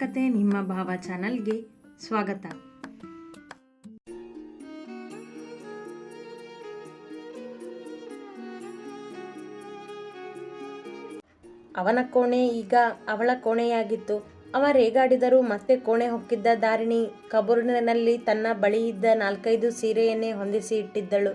ಕತೆ ನಿಮ್ಮ ಭಾವ ಚಾನಲ್ಗೆ ಸ್ವಾಗತ. ಅವನ ಕೋಣೆ ಈಗ ಅವಳ ಕೋಣೆಯಾಗಿತ್ತು. ಅವ ರೇಗಾಡಿದರೂ ಮತ್ತೆ ಕೋಣೆ ಹೊಕ್ಕಿದ್ದ ದಾರಿಣಿ ಕಬೋರ್ಡಿನಲ್ಲಿ ತನ್ನ ಬಳಿಯಿದ್ದ ನಾಲ್ಕೈದು ಸೀರೆಯನ್ನೇ ಹೊಂದಿಸಿ ಇಟ್ಟಿದ್ದಳು.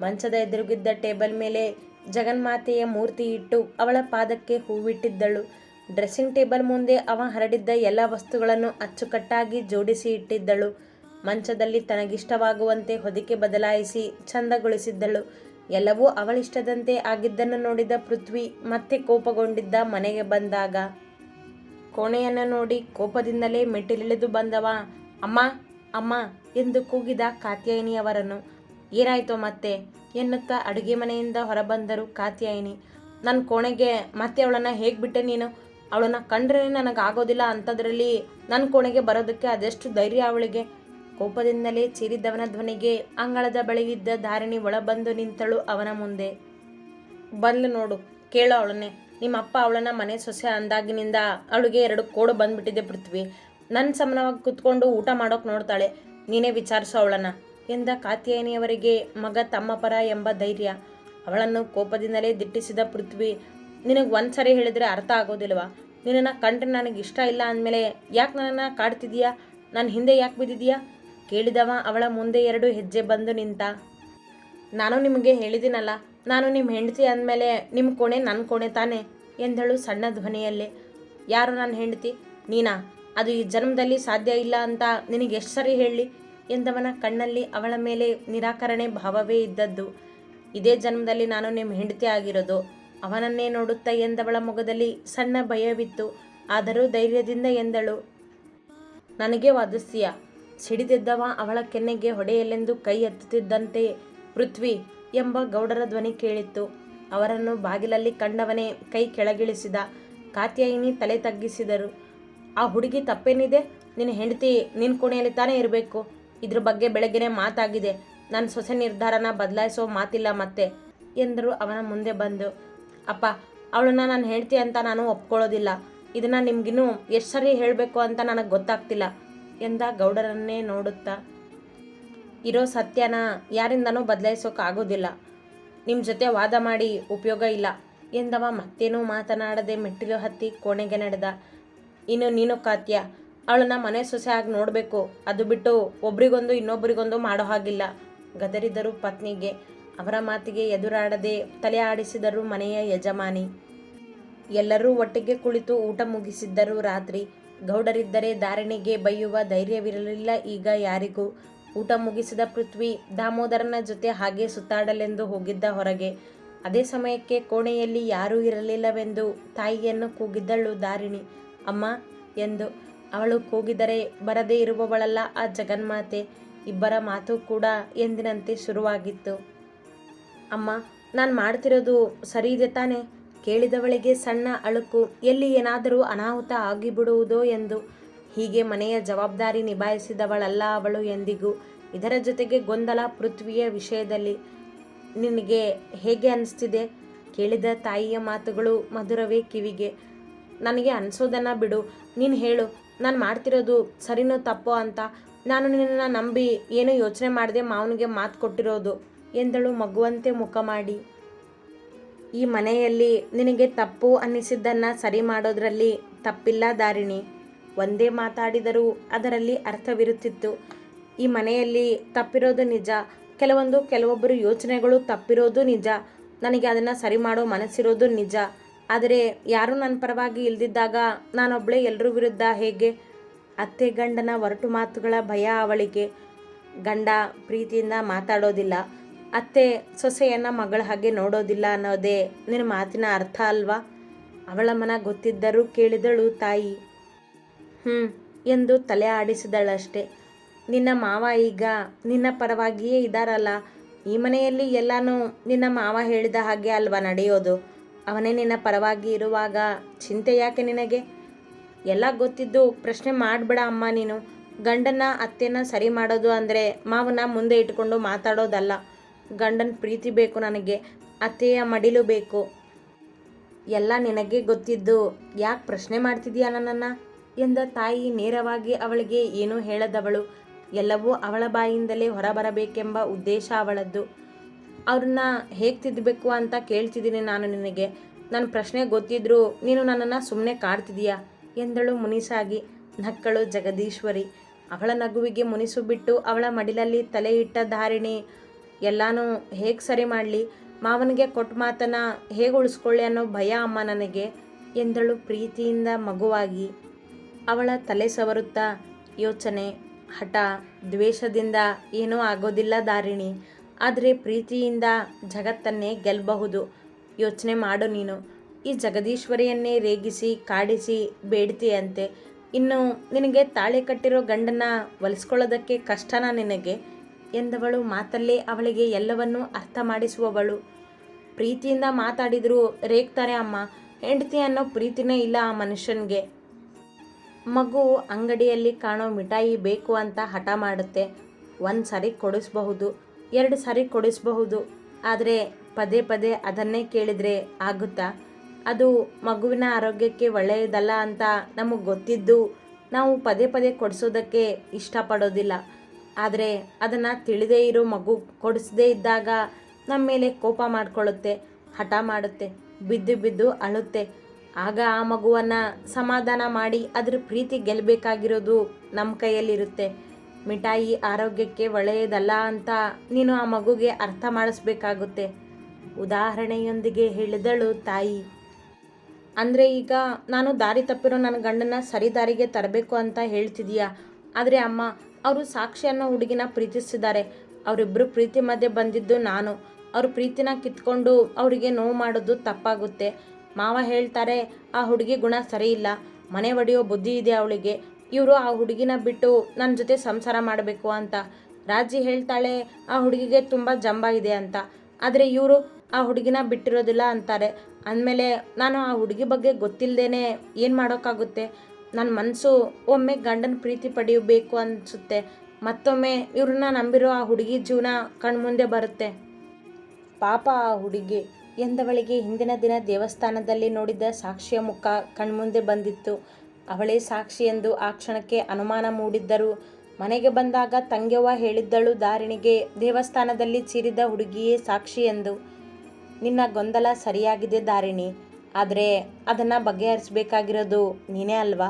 ಮಂಚದ ಎದುರುಗಿದ್ದ ಟೇಬಲ್ ಮೇಲೆ ಜಗನ್ಮಾತೆಯ ಮೂರ್ತಿ ಇಟ್ಟು ಅವಳ ಪಾದಕ್ಕೆ ಹೂವಿಟ್ಟಿದ್ದಳು. ಡ್ರೆಸ್ಸಿಂಗ್ ಟೇಬಲ್ ಮುಂದೆ ಅವ ಹರಡಿದ್ದ ಎಲ್ಲ ವಸ್ತುಗಳನ್ನು ಅಚ್ಚುಕಟ್ಟಾಗಿ ಜೋಡಿಸಿ ಇಟ್ಟಿದ್ದಳು. ಮಂಚದಲ್ಲಿ ತನಗಿಷ್ಟವಾಗುವಂತೆ ಹೊದಿಕೆ ಬದಲಾಯಿಸಿ ಚಂದಗೊಳಿಸಿದ್ದಳು. ಎಲ್ಲವೂ ಅವಳಿಷ್ಟದಂತೆ ಆಗಿದ್ದನ್ನು ನೋಡಿದ ಪೃಥ್ವಿ ಮತ್ತೆ ಕೋಪಗೊಂಡಿದ್ದ ಮನೆಗೆ ಬಂದಾಗ, ಕೋಣೆಯನ್ನು ನೋಡಿ ಕೋಪದಿಂದಲೇ ಮೆಟ್ಟಿಲಿಳಿದು ಬಂದವ. ಅಮ್ಮ ಅಮ್ಮ, ಎಂದು ಕೂಗಿದ ಕಾತ್ಯಾಯಿನಿಯವರನ್ನು. ಏನಾಯ್ತು ಮತ್ತೆ? ಎನ್ನುತ್ತಾ ಅಡುಗೆ ಮನೆಯಿಂದ ಹೊರಬಂದರು ಕಾತ್ಯಾಯಿನಿ. ನನ್ನ ಕೋಣೆಗೆ ಮತ್ತೆ ಅವಳನ್ನು ಹೇಗೆ ಬಿಟ್ಟೆ ನೀನು? ಅವಳನ್ನು ಕಂಡ್ರೇ ನನಗೆ ಆಗೋದಿಲ್ಲ ಅಂಥದ್ರಲ್ಲಿ ನನ್ನ ಕೋಣೆಗೆ ಬರೋದಕ್ಕೆ ಅದೆಷ್ಟು ಧೈರ್ಯ ಅವಳಿಗೆ. ಕೋಪದಿಂದಲೇ ಚೀರಿದ್ದವನ ಧ್ವನಿಗೆ ಅಂಗಳದ ಬಳಿಯಿದ್ದ ಧಾರಿಣಿ ಒಳಬಂದು ನಿಂತಳು ಅವನ ಮುಂದೆ. ಬಂದ್ಲು ನೋಡು, ಕೇಳು ಅವಳನ್ನೇ. ನಿಮ್ಮಪ್ಪ ಅವಳನ್ನ ಮನೆ ಸೊಸೆ ಅಂದಾಗಿನಿಂದ ಅವಳಿಗೆ ಎರಡು ಕೋಡು ಬಂದ್ಬಿಟ್ಟಿದೆ ಪೃಥ್ವಿ. ನನ್ನ ಸಮನವಾಗಿ ಕುತ್ಕೊಂಡು ಊಟ ಮಾಡೋಕೆ ನೋಡ್ತಾಳೆ. ನೀನೇ ವಿಚಾರಿಸೋ ಅವಳನ್ನ, ಎಂದ ಕಾತ್ಯಾಯಿನಿಯವರಿಗೆ ಮಗ ತಮ್ಮ ಪರ ಎಂಬ ಧೈರ್ಯ. ಅವಳನ್ನು ಕೋಪದಿಂದಲೇ ದಿಟ್ಟಿಸಿದ ಪೃಥ್ವಿ ನಿನಗೆ ಒಂದ್ಸರಿ ಹೇಳಿದ್ರೆ ಅರ್ಥ ಆಗೋದಿಲ್ವಾ? ನಿನ್ನನ್ನು ಕಂಡ್ರೆ ನನಗೆ ಇಷ್ಟ ಇಲ್ಲ ಅಂದಮೇಲೆ ಯಾಕೆ ನನ್ನನ್ನು ಕಾಡ್ತಿದೀಯಾ? ನಾನು ಹಿಂದೆ ಯಾಕೆ ಬಿದ್ದಿದೀಯಾ? ಕೇಳಿದವ ಅವಳ ಮುಂದೆ ಎರಡು ಹೆಜ್ಜೆ ಬಂದು ನಿಂತ. ನಾನು ನಿಮಗೆ ಹೇಳಿದ್ದೀನಲ್ಲ ನಾನು ನಿಮ್ಮ ಹೆಂಡತಿ ಅಂದಮೇಲೆ ನಿಮ್ಮ ಕೋಣೆ ನನ್ನ ಕೋಣೆ ತಾನೆ? ಎಂದಳು ಸಣ್ಣ ಧ್ವನಿಯಲ್ಲೇ. ಯಾರು ನನ್ನ ಹೆಂಡತಿ? ನೀನಾ? ಅದು ಈ ಜನ್ಮದಲ್ಲಿ ಸಾಧ್ಯ ಇಲ್ಲ ಅಂತ ನಿನಗೆ ಎಷ್ಟು ಸರಿ ಹೇಳಿ? ಎಂದವನ ಕಣ್ಣಲ್ಲಿ ಅವಳ ಮೇಲೆ ನಿರಾಕರಣೆ ಭಾವವೇ ಇದ್ದದ್ದು. ಇದೇ ಜನ್ಮದಲ್ಲಿ ನಾನು ನಿಮ್ಮ ಹೆಂಡತಿ ಆಗಿರೋದು. ಅವನನ್ನೇ ನೋಡುತ್ತಾ ಎಂದವಳ ಮುಖದಲ್ಲಿ ಸಣ್ಣ ಭಯವಿತ್ತು. ಆದರೂ ಧೈರ್ಯದಿಂದ ಎಂದಳು, ನನಗೆ ವಾದಿಸ್ತೀಯ ಸಿಡಿದಿದ್ದವ ಅವಳ ಕೆನ್ನೆಗೆ ಹೊಡೆಯಲೆಂದು ಕೈ ಎತ್ತುತ್ತಿದ್ದಂತೆ ಪೃಥ್ವಿ ಎಂಬ ಗೌಡರ ಧ್ವನಿ ಕೇಳಿತ್ತು. ಅವರನ್ನು ಬಾಗಿಲಲ್ಲಿ ಕಂಡವನೇ ಕೈ ಕೆಳಗಿಳಿಸಿದ. ಕಾತ್ಯಾಯಿನಿ ತಲೆ ತಗ್ಗಿಸಿದರು, ಆ ಹುಡುಗಿ ತಪ್ಪೇನಿದೆ? ನಿನ್ನ ಹೆಂಡತಿ ನಿನ್ನ ಕೋಣೆಯಲ್ಲಿ ತಾನೇ ಇರಬೇಕು. ಇದ್ರ ಬಗ್ಗೆ ಬೆಳಗ್ಗೆನೆ ಮಾತಾಗಿದೆ. ನನ್ನ ಸೊಸೆ ನಿರ್ಧಾರನ ಬದಲಾಯಿಸೋ ಮಾತಿಲ್ಲ ಮತ್ತೆ, ಎಂದರು ಅವನ ಮುಂದೆ ಬಂದು. ಅಪ್ಪ, ಅವಳನ್ನ ನಾನು ಹೇಳ್ತಿ ಅಂತ ನಾನು ಒಪ್ಕೊಳ್ಳೋದಿಲ್ಲ. ಇದನ್ನು ನಿಮ್ಗಿನ್ನೂ ಎಷ್ಟು ಸರಿ ಹೇಳಬೇಕು ಅಂತ ನನಗೆ ಗೊತ್ತಾಗ್ತಿಲ್ಲ. ಎಂದ ಗೌಡರನ್ನೇ ನೋಡುತ್ತಾ? ಇರೋ ಸತ್ಯನ ಯಾರಿಂದನೂ ಬದಲಾಯಿಸೋಕ್ಕಾಗೋದಿಲ್ಲ ನಿಮ್ಮ ಜೊತೆ ವಾದ ಮಾಡಿ ಉಪಯೋಗ ಇಲ್ಲ. ಎಂದವ ಮತ್ತೇನೂ ಮಾತನಾಡದೆ ಮೆಟ್ಟಿಲು ಹತ್ತಿ ಕೋಣೆಗೆ ನಡೆದ. ಇನ್ನು ನೀನು ಕಾತ್ಯ? ಅವಳನ್ನ ಮನೆ ಸೊಸೆ ಆಗಿ ನೋಡಬೇಕು. ಅದು ಬಿಟ್ಟು ಒಬ್ರಿಗೊಂದು ಇನ್ನೊಬ್ಬರಿಗೊಂದು ಮಾಡೋ ಹಾಗಿಲ್ಲ. ಗದರಿದರು ಪತ್ನಿಗೆ ಅವರ ಮಾತಿಗೆ ಎದುರಾಡದೆ ತಲೆ ಆಡಿಸಿದರು ಮನೆಯ ಯಜಮಾನಿ. ಎಲ್ಲರೂ ಒಟ್ಟಿಗೆ ಕುಳಿತು ಊಟ ಮುಗಿಸಿದ್ದರು ರಾತ್ರಿ. ಗೌಡರಿದ್ದರೆ ಧಾರಣೆಗೆ ಬೈಯುವ ಧೈರ್ಯವಿರಲಿಲ್ಲ ಈಗ ಯಾರಿಗೂ. ಊಟ ಮುಗಿಸಿದ ಪೃಥ್ವಿ ದಾಮೋದರನ ಜೊತೆ ಹಾಗೆ ಸುತ್ತಾಡಲೆಂದು ಹೋಗಿದ್ದ ಹೊರಗೆ. ಅದೇ ಸಮಯಕ್ಕೆ ಕೋಣೆಯಲ್ಲಿ ಯಾರೂ ಇರಲಿಲ್ಲವೆಂದು ತಾಯಿಯನ್ನು ಕೂಗಿದ್ದಳು ದಾರಿಣಿ ಅಮ್ಮ ಎಂದು ಅವಳು ಕೂಗಿದರೆ ಬರದೇ ಇರುವವಳಲ್ಲ ಆ ಜಗನ್ಮಾತೆ. ಇಬ್ಬರ ಮಾತು ಕೂಡ ಎಂದಿನಂತೆ ಶುರುವಾಗಿತ್ತು. ಅಮ್ಮ, ನಾನು ಮಾಡ್ತಿರೋದು ಸರಿ ಇದೆ ತಾನೇ. ಕೇಳಿದವಳಿಗೆ ಸಣ್ಣ ಅಳುಕು, ಎಲ್ಲಿ ಏನಾದರೂ ಅನಾಹುತ ಆಗಿಬಿಡುವುದೋ ಎಂದು. ಹೀಗೆ ಮನೆಯ ಜವಾಬ್ದಾರಿ ನಿಭಾಯಿಸಿದವಳಲ್ಲ ಅವಳು ಎಂದಿಗೂ. ಇದರ ಜೊತೆಗೆ ಗೊಂದಲ ಪೃಥ್ವಿಯ ವಿಷಯದಲ್ಲಿ ನಿನಗೆ ಹೇಗೆ ಅನಿಸ್ತಿದೆ? ಕೇಳಿದ ತಾಯಿಯ ಮಾತುಗಳು ಮಧುರವೇ ಕಿವಿಗೆ. ನನಗೆ ಅನಿಸೋದನ್ನು ಬಿಡು. ನೀನು ಹೇಳು, ನಾನು ಮಾಡ್ತಿರೋದು ಸರಿನೋ ತಪ್ಪೋ ಅಂತ. ನಾನು ನಿನ್ನನ್ನು ನಂಬಿ ಏನೂ ಯೋಚನೆ ಮಾಡದೆ ಮಾವನಿಗೆ ಮಾತು ಕೊಟ್ಟಿರೋದು. ಎಂದಳು ಮಗುವಂತೆ ಮುಖ ಮಾಡಿ. ಈ ಮನೆಯಲ್ಲಿ ನಿನಗೆ ತಪ್ಪು ಅನ್ನಿಸಿದ್ದನ್ನು ಸರಿ ಮಾಡೋದ್ರಲ್ಲಿ ತಪ್ಪಿಲ್ಲ ದಾರಿಣಿ. ಒಂದೇ ಮಾತಾಡಿದರೂ ಅದರಲ್ಲಿ ಅರ್ಥವಿರುತ್ತಿತ್ತು. ಈ ಮನೆಯಲ್ಲಿ ತಪ್ಪಿರೋದು ನಿಜ. ಕೆಲವೊಂದು ಕೆಲವೊಬ್ಬರು ಯೋಚನೆಗಳು ತಪ್ಪಿರೋದು ನಿಜ. ನನಗೆ ಅದನ್ನು ಸರಿ ಮಾಡೋ ಮನಸ್ಸಿರೋದು ನಿಜ. ಆದರೆ ಯಾರೂ ನನ್ನ ಪರವಾಗಿ ಇಲ್ದಿದ್ದಾಗ ನಾನೊಬ್ಬಳೇ ಎಲ್ಲರ ವಿರುದ್ಧ ಹೇಗೆ? ಅತ್ತೆ ಗಂಡನ ಒರಟು ಮಾತುಗಳ ಭಯ ಅವಳಿಗೆ. ಗಂಡ ಪ್ರೀತಿಯಿಂದ ಮಾತಾಡೋದಿಲ್ಲ. ಅತ್ತೆ, ಸೊಸೆಯನ್ನು ಮಗಳ ಹಾಗೆ ನೋಡೋದಿಲ್ಲ ಅನ್ನೋದೇ ನಿನ್ನ ಮಾತಿನ ಅರ್ಥ ಅಲ್ವಾ? ಅವಳ ಮನ ಗೊತ್ತಿದ್ದರೂ ಕೇಳಿದಳು ತಾಯಿ. ಹ್ಞೂ ಎಂದು ತಲೆ ಆಡಿಸಿದಳಷ್ಟೆ. ನಿನ್ನ ಮಾವ ಈಗ ನಿನ್ನ ಪರವಾಗಿಯೇ ಇದ್ದಾರಲ್ಲ ಈ ಮನೆಯಲ್ಲಿ ಎಲ್ಲನೂ ನಿನ್ನ ಮಾವ ಹೇಳಿದ ಹಾಗೆ ಅಲ್ವಾ ನಡೆಯೋದು? ಅವನೇ ನಿನ್ನ ಪರವಾಗಿ ಇರುವಾಗ ಚಿಂತೆ ಯಾಕೆ ನಿನಗೆ? ಎಲ್ಲ ಗೊತ್ತಿದ್ದು ಪ್ರಶ್ನೆ ಮಾಡಬೇಡ ಅಮ್ಮ ನೀನು. ಗಂಡನ ಅತ್ತೆನ ಸರಿ ಮಾಡೋದು ಅಂದರೆ ಮಾವನ ಮುಂದೆ ಇಟ್ಕೊಂಡು ಮಾತಾಡೋದಲ್ಲ. ಗಂಡನ ಪ್ರೀತಿ ಬೇಕು ನನಗೆ, ಅತ್ತೆಯ ಮಡಿಲು ಬೇಕು. ಎಲ್ಲ ನಿನಗೆ ಗೊತ್ತಿದ್ದು, ಯಾಕೆ ಪ್ರಶ್ನೆ ಮಾಡ್ತಿದೀಯ ನನ್ನನ್ನು? ಎಂದ ತಾಯಿ ನೇರವಾಗಿ ಅವಳಿಗೆ ಏನೂ ಹೇಳದವಳು? ಎಲ್ಲವೂ ಅವಳ ಬಾಯಿಂದಲೇ ಹೊರಬರಬೇಕೆಂಬ ಉದ್ದೇಶ ಅವಳದ್ದು. ಅವ್ರನ್ನ ಹೇಗೆ ತಿದ್ದಬೇಕು ಅಂತ ಕೇಳ್ತಿದ್ದೀನಿ ನಾನು ನಿನಗೆ. ನನ್ನ ಪ್ರಶ್ನೆ ಗೊತ್ತಿದ್ರೂ ನೀನು ನನ್ನನ್ನು ಸುಮ್ಮನೆ ಕಾಡ್ತಿದೀಯಾ? ಎಂದಳು ಮುನಿಸಾಗಿ. ನಕ್ಕಳು ಜಗದೀಶ್ವರಿ. ಅವಳ ನಗುವಿಗೆ ಮುನಿಸು ಬಿಟ್ಟು ಅವಳ ಮಡಿಲಲ್ಲಿ ತಲೆ ಇಟ್ಟ ಧಾರಿಣಿ ಎಲ್ಲಾನು ಹೇಗೆ ಸರಿ ಮಾಡಲಿ? ಮಾವನಿಗೆ ಕೊಟ್ಟ ಮಾತನ್ನ ಹೇಗೆ ಉಳಿಸ್ಕೊಳ್ಳಿ ಅನ್ನೋ ಭಯ ಅಮ್ಮ ನನಗೆ, ಎಂದಳು ಪ್ರೀತಿಯಿಂದ ಮಗುವಾಗಿ. ಅವಳ ತಲೆ ಸವರುತ್ತಾ, ಯೋಚನೆ, ಹಠ, ದ್ವೇಷದಿಂದ ಏನೂ ಆಗೋದಿಲ್ಲ ದಾರಿಣಿ. ಆದರೆ ಪ್ರೀತಿಯಿಂದ ಜಗತ್ತನ್ನೇ ಗೆಲ್ಲಬಹುದು ಯೋಚನೆ ಮಾಡು ನೀನು. ಈ ಜಗದೀಶ್ವರಿಯನ್ನೇ ರೇಗಿಸಿ, ಕಾಡಿಸಿ, ಬೇಡ್ತೀಯಂತೆ. ಇನ್ನು ನಿನಗೆ ತಾಳಿ ಕಟ್ಟಿರೋ ಗಂಡನ ಒಲಿಸ್ಕೊಳ್ಳೋದಕ್ಕೆ ಕಷ್ಟನಾ ನಿನಗೆ? ಎಂದವಳು ಮಾತಲ್ಲೇ ಅವಳಿಗೆ ಎಲ್ಲವನ್ನೂ ಅರ್ಥ ಮಾಡಿಸುವವಳು ಪ್ರೀತಿಯಿಂದ ಮಾತಾಡಿದರೂ ರೇಗ್ತಾರೆ ಅಮ್ಮ, ಹೆಂಡತಿ ಅನ್ನೋ ಪ್ರೀತಿನೇ ಇಲ್ಲ ಆ ಮನುಷ್ಯನಿಗೆ. ಮಗು ಅಂಗಡಿಯಲ್ಲಿ ಕಾಣೋ ಮಿಠಾಯಿ ಬೇಕು ಅಂತ ಹಠ ಮಾಡುತ್ತೆ. ಒಂದು ಸಾರಿ ಕೊಡಿಸ್ಬಹುದು, ಎರಡು ಸಾರಿ ಕೊಡಿಸಬಹುದು. ಆದರೆ ಪದೇ ಪದೇ ಅದನ್ನೇ ಕೇಳಿದರೆ ಆಗುತ್ತಾ? ಅದು ಮಗುವಿನ ಆರೋಗ್ಯಕ್ಕೆ ಒಳ್ಳೆಯದಲ್ಲ ಅಂತ ನಮಗೆ ಗೊತ್ತಿದ್ದು ನಾವು ಪದೇ ಪದೇ ಕೊಡಿಸೋದಕ್ಕೆ ಇಷ್ಟಪಡೋದಿಲ್ಲ. ಆದರೆ ಅದನ್ನು ತಿಳಿದೇ ಇರೋ ಮಗು ಕೊಡಿಸದೇ ಇದ್ದಾಗ ನಮ್ಮ ಮೇಲೆ ಕೋಪ ಮಾಡಿಕೊಳ್ಳುತ್ತೆ, ಹಠ ಮಾಡುತ್ತೆ, ಬಿದ್ದು ಬಿದ್ದು ಅಳುತ್ತೆ. ಆಗ ಆ ಮಗುವನ್ನು ಸಮಾಧಾನ ಮಾಡಿ ಅದ್ರ ಪ್ರೀತಿ ಗೆಲ್ಲಬೇಕಾಗಿರೋದು ನಮ್ಮ ಕೈಯಲ್ಲಿರುತ್ತೆ. ಮಿಠಾಯಿ ಆರೋಗ್ಯಕ್ಕೆ ಒಳ್ಳೆಯದಲ್ಲ ಅಂತ ನೀನು ಆ ಮಗುಗೆ ಅರ್ಥ ಮಾಡಿಸ್ಬೇಕಾಗುತ್ತೆ. ಉದಾಹರಣೆಯೊಂದಿಗೆ ಹೇಳಿದಳು ತಾಯಿ. ಅಂದರೆ ಈಗ ನಾನು ದಾರಿ ತಪ್ಪಿರೋ ನನ್ನ ಗಂಡನ ಸರಿ ದಾರಿಗೆ ತರಬೇಕು ಅಂತ ಹೇಳ್ತಿದೀಯಾ? ಆದರೆ ಅಮ್ಮ, ಅವರು ಸಾಕ್ಷಿ ಅನ್ನೋ ಹುಡುಗಿನ ಪ್ರೀತಿಸಿದ್ದಾರೆ ಅವರಿಬ್ಬರು ಪ್ರೀತಿ ಮಧ್ಯೆ ಬಂದಿದ್ದು ನಾನು. ಅವ್ರ ಪ್ರೀತಿನ ಕಿತ್ಕೊಂಡು ಅವರಿಗೆ ನೋವು ಮಾಡೋದು ತಪ್ಪಾಗುತ್ತೆ. ಮಾವ ಹೇಳ್ತಾರೆ, ಆ ಹುಡುಗಿ ಗುಣ ಸರಿ ಇಲ್ಲ. ಮನೆ ಒಡೆಯೋ ಬುದ್ಧಿ ಇದೆ ಅವಳಿಗೆ. ಇವರು ಆ ಹುಡುಗಿನ ಬಿಟ್ಟು ನನ್ನ ಜೊತೆ ಸಂಸಾರ ಮಾಡಬೇಕು ಅಂತ. ರಾಜಿ ಹೇಳ್ತಾಳೆ, ಆ ಹುಡುಗಿಗೆ ತುಂಬ ಜಂಬ ಇದೆ ಅಂತ. ಆದರೆ ಇವರು ಆ ಹುಡುಗಿನ ಬಿಟ್ಟಿರೋದಿಲ್ಲ ಅಂತಾರೆ. ಅಂದಮೇಲೆ ನಾನು ಆ ಹುಡುಗಿ ಬಗ್ಗೆ ಗೊತ್ತಿಲ್ಲದೇನೆ ಏನು ಮಾಡೋಕ್ಕಾಗುತ್ತೆ? ನನ್ನ ಮನಸ್ಸು ಒಮ್ಮೆ ಗಂಡನ ಪ್ರೀತಿ ಪಡೆಯಬೇಕು ಅನಿಸುತ್ತೆ. ಮತ್ತೊಮ್ಮೆ ಇವ್ರನ್ನ ನಂಬಿರೋ ಆ ಹುಡುಗಿ ಜೀವನ ಕಣ್ಮುಂದೆ ಬರುತ್ತೆ. ಪಾಪ ಆ ಹುಡುಗಿ ಎಂದವಳಿಗೆ ಹಿಂದಿನ ದಿನ ದೇವಸ್ಥಾನದಲ್ಲಿ ನೋಡಿದ್ದ ಸಾಕ್ಷಿಯ ಮುಖ ಕಣ್ಮುಂದೆ ಬಂದಿತ್ತು. ಅವಳೇ ಸಾಕ್ಷಿ ಎಂದು ಆ ಕ್ಷಣಕ್ಕೆ ಅನುಮಾನ ಮೂಡಿದ್ದರು. ಮನೆಗೆ ಬಂದಾಗ ತಂಗ್ಯವ್ವ ಹೇಳಿದ್ದಳು, ದಾರಿಣಿಗೆ ದೇವಸ್ಥಾನದಲ್ಲಿ ಚೀರಿದ ಹುಡುಗಿಯೇ ಸಾಕ್ಷಿ ಎಂದು. ನಿನ್ನ ಗೊಂದಲ ಸರಿಯಾಗಿದೆ ದಾರಿಣಿ. ಆದರೆ ಅದನ್ನು ಬಗೆಹರಿಸಬೇಕಾಗಿರೋದು ನೀನೇ ಅಲ್ವಾ?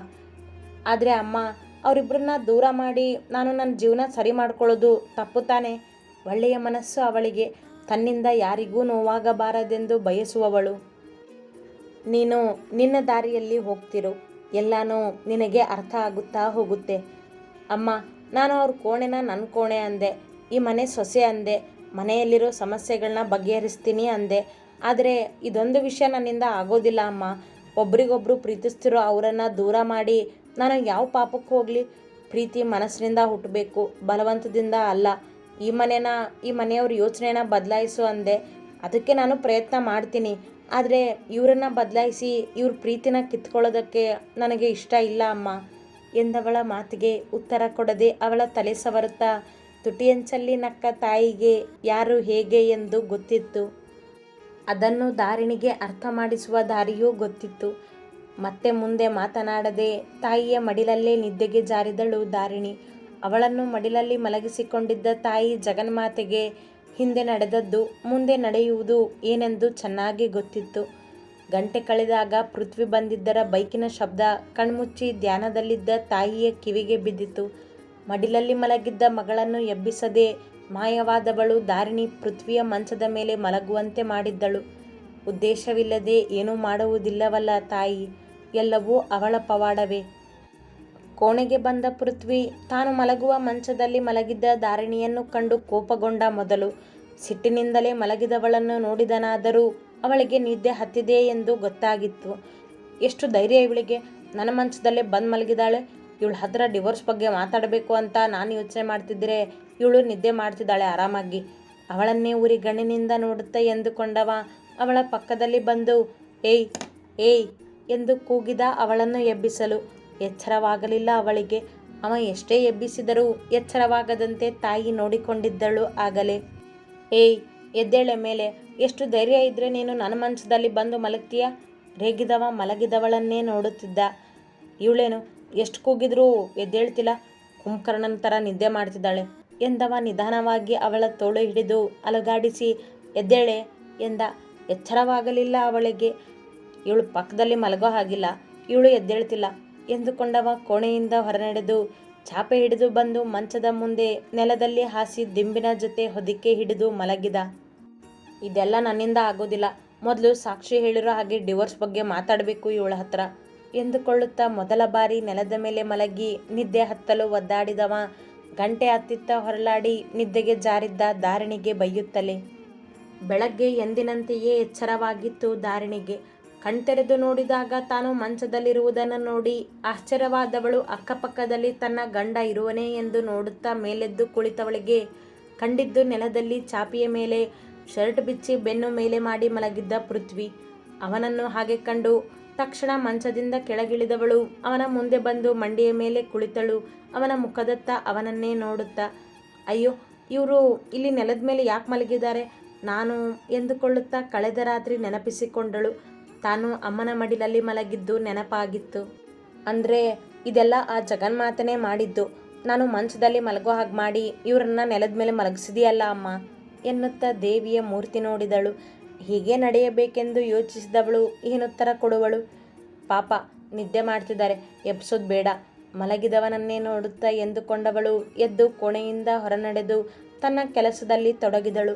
ಆದರೆ ಅಮ್ಮ ಅವರಿಬ್ಬರನ್ನ ದೂರ ಮಾಡಿ ನಾನು ನನ್ನ ಜೀವನ ಸರಿ ಮಾಡ್ಕೊಳ್ಳೋದು ತಪ್ಪು ತಾನೆ. ಒಳ್ಳೆಯ ಮನಸ್ಸು ಅವಳಿಗೆ. ತನ್ನಿಂದ ಯಾರಿಗೂ ನೋವಾಗಬಾರದೆಂದು ಬಯಸುವವಳು. ನೀನು ನಿನ್ನ ದಾರಿಯಲ್ಲಿ ಹೋಗ್ತಿರು. ಎಲ್ಲಾನು ನಿನಗೆ ಅರ್ಥ ಆಗುತ್ತಾ ಹೋಗುತ್ತೆ. ಅಮ್ಮ, ನಾನು ಅವ್ರ ಕೋಣೆನ ನನ್ನ ಕೋಣೆ ಅಂದೆ. ಈ ಮನೆ ಸೊಸೆ ಅಂದೆ. ಮನೆಯಲ್ಲಿರೋ ಸಮಸ್ಯೆಗಳನ್ನ ಬಗೆಹರಿಸ್ತೀನಿ ಅಂದೆ. ಆದರೆ ಇದೊಂದು ವಿಷಯ ನನ್ನಿಂದ ಆಗೋದಿಲ್ಲ ಅಮ್ಮ. ಒಬ್ರಿಗೊಬ್ರು ಪ್ರೀತಿಸ್ತಿರೋ ಅವರನ್ನು ದೂರ ಮಾಡಿ ನಾನು ಯಾವ ಪಾಪಕ್ಕೆ ಹೋಗಲಿ, ಪ್ರೀತಿ ಮನಸ್ಸಿನಿಂದ ಹುಟ್ಟಬೇಕು ಬಲವಂತದಿಂದ ಅಲ್ಲ. ಈ ಮನೆನ, ಈ ಮನೆಯವ್ರ ಯೋಚನೆನ ಬದಲಾಯಿಸು ಅಂದೆ. ಅದಕ್ಕೆ ನಾನು ಪ್ರಯತ್ನ ಮಾಡ್ತೀನಿ. ಆದರೆ ಇವರನ್ನು ಬದಲಾಯಿಸಿ ಇವ್ರ ಪ್ರೀತಿನ ಕಿತ್ಕೊಳ್ಳೋದಕ್ಕೆ ನನಗೆ ಇಷ್ಟ ಇಲ್ಲ ಅಮ್ಮ. ಎಂದವಳ ಮಾತಿಗೆ ಉತ್ತರ ಕೊಡದೆ ಅವಳ ತಲೆ ಸವರುತ್ತಾ, ತುಟಿಯಂಚಲ್ಲಿ ನಕ್ಕ ತಾಯಿಗೆ, ಯಾರು ಹೇಗೆ ಎಂದು ಗೊತ್ತಿತ್ತು. ಅದನ್ನು ದಾರಿಣಿಗೆ ಅರ್ಥ ಮಾಡಿಸುವ ದಾರಿಯೂ ಗೊತ್ತಿತ್ತು. ಮತ್ತೆ ಮುಂದೆ ಮಾತನಾಡದೆ ತಾಯಿಯ ಮಡಿಲಲ್ಲೇ ನಿದ್ದೆಗೆ ಜಾರಿದಳು ದಾರಿಣಿ. ಅವಳನ್ನು ಮಡಿಲಲ್ಲಿ ಮಲಗಿಸಿಕೊಂಡಿದ್ದ ತಾಯಿ ಜಗನ್ಮಾತೆಗೆ ಹಿಂದೆ ನಡೆದದ್ದು, ಮುಂದೆ ನಡೆಯುವುದು ಏನೆಂದು ಚೆನ್ನಾಗಿ ಗೊತ್ತಿತ್ತು. ಗಂಟೆ ಕಳೆದಾಗ ಪೃಥ್ವಿ ಬಂದಿದ್ದರ ಬೈಕಿನ ಶಬ್ದ ಕಣ್ಮುಚ್ಚಿ ಧ್ಯಾನದಲ್ಲಿದ್ದ ತಾಯಿಯ ಕಿವಿಗೆ ಬಿದ್ದಿತು. ಮಡಿಲಲ್ಲಿ ಮಲಗಿದ್ದ ಮಗಳನ್ನು ಎಬ್ಬಿಸದೆ ಮಾಯವಾದವಳು ದಾರಿಣಿ ಪೃಥ್ವಿಯ ಮಂಚದ ಮೇಲೆ ಮಲಗುವಂತೆ ಮಾಡಿದ್ದಳು. ಉದ್ದೇಶವಿಲ್ಲದೆ ಏನೂ ಮಾಡುವುದಿಲ್ಲವಲ್ಲ ತಾಯಿ, ಎಲ್ಲವೂ ಅವಳ ಪವಾಡವೇ. ಕೋಣೆಗೆ ಬಂದ ಪೃಥ್ವಿ ತಾನು ಮಲಗುವ ಮಂಚದಲ್ಲಿ ಮಲಗಿದ್ದ ದಾರಿಣಿಯನ್ನು ಕಂಡು ಕೋಪಗೊಂಡ ಮೊದಲು, ಸಿಟ್ಟಿನಿಂದಲೇ ಮಲಗಿದವಳನ್ನು ನೋಡಿದನಾದರೂ ಅವಳಿಗೆ ನಿದ್ದೆ ಹತ್ತಿದೆ ಎಂದು ಗೊತ್ತಾಗಿತ್ತು. ಎಷ್ಟು ಧೈರ್ಯ ಇವಳಿಗೆ. ನನ್ನ ಮಂಚದಲ್ಲೇ ಬಂದು ಮಲಗಿದಾಳೆ ಇವಳು ಹತ್ರ ಡಿವೋರ್ಸ್ ಬಗ್ಗೆ ಮಾತಾಡಬೇಕು ಅಂತ ನಾನು ಯೋಚನೆ ಮಾಡ್ತಿದ್ದರೆ ಇವಳು ನಿದ್ದೆ ಮಾಡ್ತಿದ್ದಾಳೆ ಆರಾಮಾಗಿ. ಅವಳನ್ನೇ ಊರಿ ಗಣ್ಣಿನಿಂದ ನೋಡುತ್ತಾ ಎಂದುಕೊಂಡವ. ಅವಳ ಪಕ್ಕದಲ್ಲಿ ಬಂದು, ಏಯ್ ಏಯ್, ಎಂದು ಕೂಗಿದ ಅವಳನ್ನು ಎಬ್ಬಿಸಲು. ಎಚ್ಚರವಾಗಲಿಲ್ಲ ಅವಳಿಗೆ. ಅವ ಎಷ್ಟೇ ಎಬ್ಬಿಸಿದರೂ ಎಚ್ಚರವಾಗದಂತೆ ತಾಯಿ ನೋಡಿಕೊಂಡಿದ್ದಳು ಆಗಲೇ. ಏಯ್, ಎದ್ದೇಳೆ ಮೇಲೆ. ಎಷ್ಟು ಧೈರ್ಯ ಇದ್ದರೆ ನೀನು ನನ್ನ ಮಂಚದಲ್ಲಿ ಬಂದು ಮಲಗ್ತೀಯ? ರೇಗಿದವ, ಮಲಗಿದವಳನ್ನೇ ನೋಡುತ್ತಿದ್ದ. ಇವಳೇನು, ಎಷ್ಟು ಕೂಗಿದ್ರೂ ಎದ್ದೇಳ್ತಿಲ್ಲ? ಕುಂಭಕರ್ಣನ ಥರ ನಿದ್ದೆ ಮಾಡ್ತಿದ್ದಾಳೆ. ಎಂದವ ನಿಧಾನವಾಗಿ ಅವಳ ತೋಳು ಹಿಡಿದು ಅಲುಗಾಡಿಸಿ, ಎದ್ದೇಳೆ ಎಂದ. ಎಚ್ಚರವಾಗಲಿಲ್ಲ ಅವಳಿಗೆ. ಇವಳು ಪಕ್ಕದಲ್ಲಿ ಮಲಗೋ ಹಾಗಿಲ್ಲ, ಇವಳು ಎದ್ದೇಳ್ತಿಲ್ಲ ಎಂದುಕೊಂಡವ ಕೋಣೆಯಿಂದ ಹೊರನಡೆದು ಚಾಪೆ ಹಿಡಿದು ಬಂದು ಮಂಚದ ಮುಂದೆ ನೆಲದಲ್ಲಿ ಹಾಸಿ ದಿಂಬಿನ ಜೊತೆ ಹೊದಿಕೆ ಹಿಡಿದು ಮಲಗಿದ. ಇದೆಲ್ಲ ನನ್ನಿಂದ ಆಗೋದಿಲ್ಲ. ಮೊದಲು ಸಾಕ್ಷಿ ಹೇಳಿರೋ ಹಾಗೆ ಡಿವೋರ್ಸ್ ಬಗ್ಗೆ ಮಾತಾಡಬೇಕು ಇವಳ ಹತ್ರ ಎಂದುಕೊಳ್ಳುತ್ತಾ ಮೊದಲ ಬಾರಿ ನೆಲದ ಮೇಲೆ ಮಲಗಿ ನಿದ್ದೆ ಹತ್ತಲು ಒದ್ದಾಡಿದವ ಗಂಟೆ ಹತ್ತಿತ್ತ ಹೊರಲಾಡಿ ನಿದ್ದೆಗೆ ಜಾರಿದ್ದ ಧಾರಣಿಗೆ ಬೈಯುತ್ತಲೇ. ಬೆಳಗ್ಗೆ ಎಂದಿನಂತೆಯೇ ಎಚ್ಚರವಾಗಿತ್ತು ದಾರಿಣಿಗೆ ಕಣ್ತೆರೆದು ನೋಡಿದಾಗ ತಾನು ಮಂಚದಲ್ಲಿರುವುದನ್ನು ನೋಡಿ ಆಶ್ಚರ್ಯವಾದವಳು. ಅಕ್ಕಪಕ್ಕದಲ್ಲಿ ತನ್ನ ಗಂಡ ಇರುವನೇ ಎಂದು ನೋಡುತ್ತಾ ಮೇಲೆದ್ದು ಕುಳಿತವಳಿಗೆ ಕಂಡಿದ್ದು ನೆಲದಲ್ಲಿ ಚಾಪಿಯ ಮೇಲೆ ಶರ್ಟ್ ಬಿಚ್ಚಿ ಬೆನ್ನು ಮೇಲೆ ಮಾಡಿ ಮಲಗಿದ್ದ ಪೃಥ್ವಿ. ಅವನನ್ನು ಹಾಗೆ ಕಂಡು ತಕ್ಷಣ ಮಂಚದಿಂದ ಕೆಳಗಿಳಿದವಳು. ಅವನ ಮುಂದೆ ಬಂದು ಮಂಡಿಯ ಮೇಲೆ ಕುಳಿತಳು. ಅವನ ಮುಖದತ್ತ ಅವನನ್ನೇ ನೋಡುತ್ತಾ. ಅಯ್ಯೋ, ಇವರು ಇಲ್ಲಿ ನೆಲದ ಮೇಲೆ ಯಾಕೆ ಮಲಗಿದ್ದಾರೆ? ನಾನು ಎಂದುಕೊಳ್ಳುತ್ತಾ ಕಳೆದ ರಾತ್ರಿ ನೆನಪಿಸಿಕೊಂಡಳು. ತಾನು ಅಮ್ಮನ ಮಡಿಲಲ್ಲಿ ಮಲಗಿದ್ದು ನೆನಪಾಗಿತ್ತು. ಅಂದರೆ, ಇದೆಲ್ಲ ಆ ಜಗನ್ಮಾತನೇ ಮಾಡಿದ್ದು. ನಾನು ಮಂಚದಲ್ಲಿ ಮಲಗೋ ಹಾಗೆ ಮಾಡಿ ಇವರನ್ನ ನೆಲದ ಮೇಲೆ ಮಲಗಿಸಿದೆಯಲ್ಲ ಅಮ್ಮ. ಎನ್ನುತ್ತಾ ದೇವಿಯ ಮೂರ್ತಿ ನೋಡಿದಳು. ಹೀಗೆ ನಡೆಯಬೇಕೆಂದು ಯೋಚಿಸಿದವಳು ಏನುತ್ತರ ಕೊಡುವಳು? ಪಾಪ, ನಿದ್ದೆ ಮಾಡ್ತಿದ್ದಾರೆ. ಎಬ್ಸೋದು ಬೇಡ. ಮಲಗಿದವನನ್ನೇ ನೋಡುತ್ತಾ ಎಂದುಕೊಂಡವಳು ಎದ್ದು ಕೋಣೆಯಿಂದ ಹೊರನಡೆದು ತನ್ನ ಕೆಲಸದಲ್ಲಿ ತೊಡಗಿದಳು.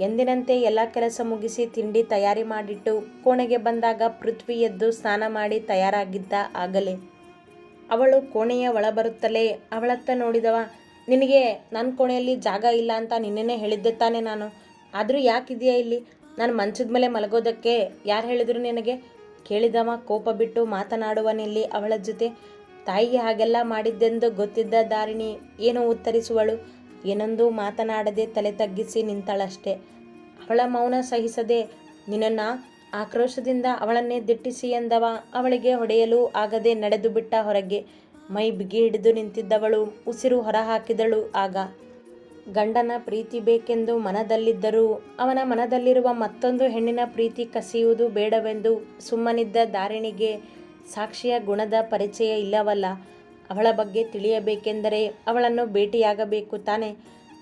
ಎಂದಿನಂತೆ ಎಲ್ಲ ಕೆಲಸ ಮುಗಿಸಿ ತಿಂಡಿ ತಯಾರಿ ಮಾಡಿಟ್ಟು ಕೋಣೆಗೆ ಬಂದಾಗ ಪೃಥ್ವಿ ಎದ್ದು ಸ್ನಾನ ಮಾಡಿ ತಯಾರಾಗಿದ್ದ ಆಗಲೇ. ಅವಳು ಕೋಣೆಯ ಒಳ ಬರುತ್ತಲೇ ಅವಳತ್ತ ನೋಡಿದವ, ನಿನಗೆ ನನ್ನ ಕೋಣೆಯಲ್ಲಿ ಜಾಗ ಇಲ್ಲ ಅಂತ ನಿನ್ನೆನೇ ಹೇಳಿದ್ದೆ ತಾನೇ ನಾನು. ಆದರೂ ಯಾಕಿದೆಯಾ ಇಲ್ಲಿ? ನಾನು ಮಂಚದ ಮೇಲೆ ಮಲಗೋದಕ್ಕೆ ಯಾರು ಹೇಳಿದ್ರು ನಿನಗೆ? ಕೇಳಿದವ, ಕೋಪ ಬಿಟ್ಟು ಮಾತನಾಡುವನಿಲ್ಲಿ ಅವಳ ಜೊತೆ. ತಾಯಿಗೆ ಹಾಗೆಲ್ಲ ಮಾಡಿದ್ದೆಂದು ಗೊತ್ತಿದ್ದ ದಾರಿಣಿ ಏನೋ ಉತ್ತರಿಸುವಳು. ಏನೊಂದು ಮಾತನಾಡದೆ ತಲೆ ತಗ್ಗಿಸಿ ನಿಂತಳಷ್ಟೆ. ಅವಳ ಮೌನ ಸಹಿಸದೆ, ನಿನ್ನನ್ನು ಆಕ್ರೋಶದಿಂದ ಅವಳನ್ನೇ ದಿಟ್ಟಿಸಿ ಎಂದವ ಅವಳಿಗೆ ಹೊಡೆಯಲು ಆಗದೆ ನಡೆದು ಬಿಟ್ಟ ಹೊರಗೆ. ಮೈ ಬಿಗಿ ಹಿಡಿದು ನಿಂತಿದ್ದವಳು, ಉಸಿರು ಹೊರಹಾಕಿದಳು ಆಗ. ಗಂಡನ ಪ್ರೀತಿ ಬೇಕೆಂದು ಮನದಲ್ಲಿದ್ದರೂ ಅವನ ಮನದಲ್ಲಿರುವ ಮತ್ತೊಂದು ಹೆಣ್ಣಿನ ಪ್ರೀತಿ ಕಸಿಯುವುದು ಬೇಡವೆಂದು ಸುಮ್ಮನಿದ್ದ ದಾರಿಣಿಗೆ ಸಾಕ್ಷಿಯ ಗುಣದ ಪರಿಚಯ ಇಲ್ಲವಲ್ಲ. ಅವಳ ಬಗ್ಗೆ ತಿಳಿಯಬೇಕೆಂದರೆ ಅವಳನ್ನು ಭೇಟಿಯಾಗಬೇಕು ತಾನೆ.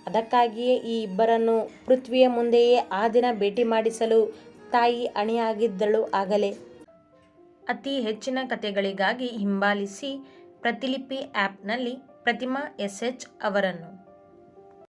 ಅದಕ್ಕಾಗಿಯೇ ಈ ಇಬ್ಬರನ್ನು ಪೃಥ್ವಿಯ ಮುಂದೆಯೇ ಆ ದಿನ ಭೇಟಿ ಮಾಡಿಸಲು ತಾಯಿ ಅಣಿಯಾಗಿದ್ದಳು ಆಗಲೇ. ಅತಿ ಹೆಚ್ಚಿನ ಕಥೆಗಳಿಗಾಗಿ ಹಿಂಬಾಲಿಸಿ ಪ್ರತಿಲಿಪಿ ಆ್ಯಪ್ನಲ್ಲಿ ಪ್ರತಿಮಾ ಎಸ್ ಎಚ್ ಅವರನ್ನು.